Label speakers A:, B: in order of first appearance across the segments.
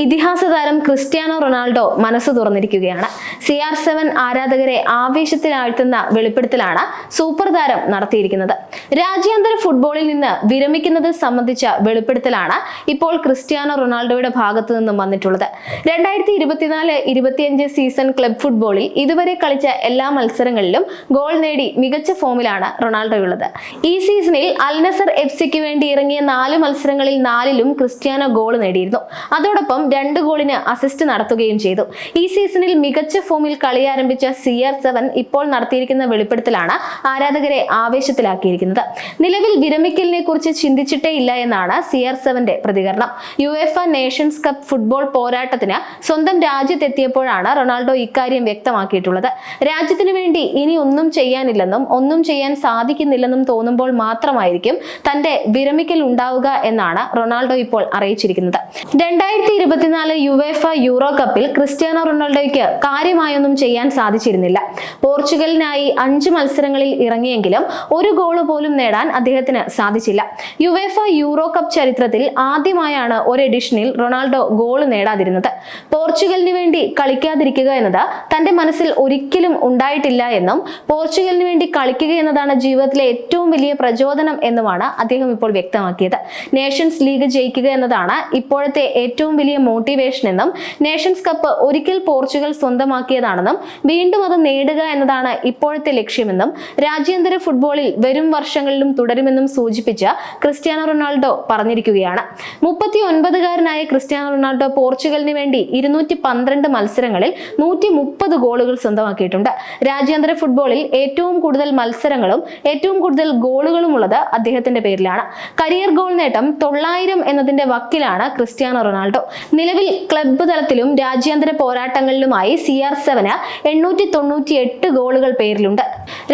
A: ഇതിഹാസ താരം Cristiano Ronaldo മനസ്സ് തുറന്നിരിക്കുകയാണ്. സി ആർ സെവൻ ആരാധകരെ ആവേശത്തിലാഴ്ത്തുന്ന വെളിപ്പെടുത്തലാണ് സൂപ്പർ താരം നടത്തിയിരിക്കുന്നത്. രാജ്യാന്തര ഫുട്ബോളിൽ നിന്ന് വിരമിക്കുന്നത് സംബന്ധിച്ച വെളിപ്പെടുത്തലാണ് ഇപ്പോൾ ക്രിസ്ത്യാനോ റൊണാൾഡോയുടെ ഭാഗത്തു നിന്നും വന്നിട്ടുള്ളത്. രണ്ടായിരത്തി ഇരുപത്തിനാല് ഇരുപത്തിയഞ്ച് സീസൺ ക്ലബ് ഫുട്ബോളിൽ ഇതുവരെ കളിച്ച എല്ലാ മത്സരങ്ങളിലും ഗോൾ നേടി മികച്ച ഫോമിലാണ് റൊണാൾഡോയുള്ളത്. ഈ സീസണിൽ അൽനസർ എഫ് സിക്ക് വേണ്ടി ഇറങ്ങിയ നാല് മത്സരങ്ങളിൽ നാലിലും ക്രിസ്ത്യാനോ ഗോൾ നേടിയിരുന്നു. അതോടൊപ്പം രണ്ട് ഗോളിന് അസിസ്റ്റ് നടത്തുകയും ചെയ്തു. ഈ സീസണിൽ മികച്ച ഫോമിൽ കളി ആരംഭിച്ച സി ആർ സെവൻ ഇപ്പോൾ നടത്തിയിരിക്കുന്ന വെളിപ്പെടുത്തലാണ് ആരാധകരെ ആവേശത്തിലാക്കിയിരിക്കുന്നത്. നിലവിൽ വിരമിക്കലിനെ കുറിച്ച് ചിന്തിച്ചിട്ടേ ഇല്ല എന്നാണ് സി ആർ സെവന്റെ പ്രതികരണം. U F nations cup football പോരാട്ടത്തിന് സ്വന്തം രാജ്യത്തെത്തിയപ്പോഴാണ് റൊണാൾഡോ ഇക്കാര്യം വ്യക്തമാക്കിയിട്ടുള്ളത്. രാജ്യത്തിന് വേണ്ടി ഇനി ഒന്നും ചെയ്യാനില്ലെന്നും ഒന്നും ചെയ്യാൻ സാധിക്കുന്നില്ലെന്നും തോന്നുമ്പോൾ മാത്രമായിരിക്കും തന്റെ വിരമിക്കൽ ഉണ്ടാവുക എന്നാണ് റൊണാൾഡോ ഇപ്പോൾ അറിയിച്ചിരിക്കുന്നത്. രണ്ടായിരത്തി ഇരുപത്തിനാല് യുവേഫ യൂറോ കപ്പിൽ ക്രിസ്ത്യാനോ റൊണാൾഡോയ്ക്ക് കാര്യമായൊന്നും ചെയ്യാൻ സാധിച്ചിരുന്നില്ല. പോർച്ചുഗലിനായി അഞ്ച് മത്സരങ്ങളിൽ ഇറങ്ങിയെങ്കിലും ഒരു ഗോൾ പോലും നേടാൻ അദ്ദേഹത്തിന് സാധിച്ചില്ല. യുവേഫ യൂറോ കപ്പ് ചരിത്രത്തിൽ ആദ്യമായാണ് ഒരു എഡിഷനിൽ റൊണാൾഡോ ഗോൾ നേടാതിരുന്നത്. പോർച്ചുഗലിന് വേണ്ടി കളിക്കാതിരിക്കുക എന്നത് തന്റെ മനസ്സിൽ ഒരിക്കലും ഉണ്ടായിട്ടില്ല എന്നും പോർച്ചുഗലിന് വേണ്ടി കളിക്കുക എന്നതാണ് ജീവിതത്തിലെ ഏറ്റവും വലിയ പ്രചോദനം എന്നുമാണ് അദ്ദേഹം ഇപ്പോൾ വ്യക്തമാക്കിയത്. നേഷൻസ് ലീഗ് ജയിക്കുക എന്നതാണ് ഇപ്പോഴത്തെ ഏറ്റവും വലിയ മോട്ടിവേഷൻ എന്നും നേഷൻസ് കപ്പ് ഒരിക്കൽ പോർച്ചുഗൽ സ്വന്തമാക്കിയതാണെന്നും വീണ്ടും അത് നേടുക എന്നതാണ് ഇപ്പോഴത്തെ ലക്ഷ്യമെന്നും രാജ്യാന്തര ഫുട്ബോളിൽ വരും വർഷങ്ങളിലും തുടരുമെന്നും സൂചിപ്പിച്ച ക്രിസ്ത്യാനോ റൊണാൾഡോ പറഞ്ഞിരിക്കുകയാണ്. മുപ്പത്തി ഒൻപതുകാരനായ ക്രിസ്ത്യാനോ റൊണാൾഡോ പോർച്ചുഗലിന് വേണ്ടി ഇരുന്നൂറ്റി പന്ത്രണ്ട് മത്സരങ്ങളിൽ നൂറ്റി മുപ്പത് ഗോളുകൾ സ്വന്തമാക്കിയിട്ടുണ്ട്. രാജ്യാന്തര ഫുട്ബോളിൽ ഏറ്റവും കൂടുതൽ മത്സരങ്ങളും ഏറ്റവും കൂടുതൽ ഗോളുകളും ഉള്ളത് അദ്ദേഹത്തിന്റെ പേരിലാണ്. കരിയർ ഗോൾ നേട്ടം തൊള്ളായിരം എന്നതിന്റെ വക്കിലാണ് ക്രിസ്ത്യാനോ റൊണാൾഡോ. നിലവിൽ ക്ലബ്ബ് തലത്തിലും രാജ്യാന്തര പോരാട്ടങ്ങളിലുമായി സി ആർ സെവന് എണ്ണൂറ്റി തൊണ്ണൂറ്റി എട്ട് ഗോളുകൾ പേരിലുണ്ട്.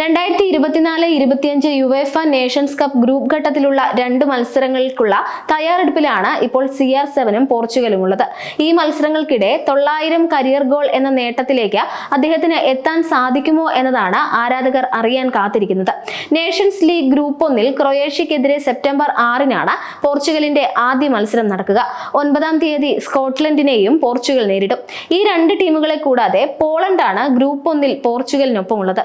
A: രണ്ടായിരത്തി ഇരുപത്തിനാല് ഇരുപത്തിയഞ്ച് യുവേഫ നേഷൻസ് കപ്പ് ഗ്രൂപ്പ് ഘട്ടത്തിലുള്ള രണ്ട് മത്സരങ്ങൾക്കുള്ള തയ്യാറെടുപ്പിലാണ് ഇപ്പോൾ സി ആർ സെവനും പോർച്ചുഗലും ഉള്ളത്. ഈ മത്സരങ്ങൾക്കിടെ തൊള്ളായിരം കരിയർ ഗോൾ എന്ന നേട്ടത്തിലേക്ക് അദ്ദേഹത്തിന് എത്താൻ സാധിക്കുമോ എന്നതാണ് ആരാധകർ അറിയാൻ കാത്തിരിക്കുന്നത്. നേഷൻസ് ലീഗ് ഗ്രൂപ്പ് ഒന്നിൽ ക്രൊയേഷ്യക്കെതിരെ സെപ്റ്റംബർ ആറിനാണ് പോർച്ചുഗലിന്റെ ആദ്യ മത്സരം നടക്കുക. ഒൻപതാം തീയതി സ്കോട്ട്ലൻഡിനെയും പോർച്ചുഗൽ നേരിടും. ഈ രണ്ട് ടീമുകളെ കൂടാതെ പോളണ്ടാണ് ഗ്രൂപ്പ് ഒന്നിൽ പോർച്ചുഗലിനൊപ്പം ഉള്ളത്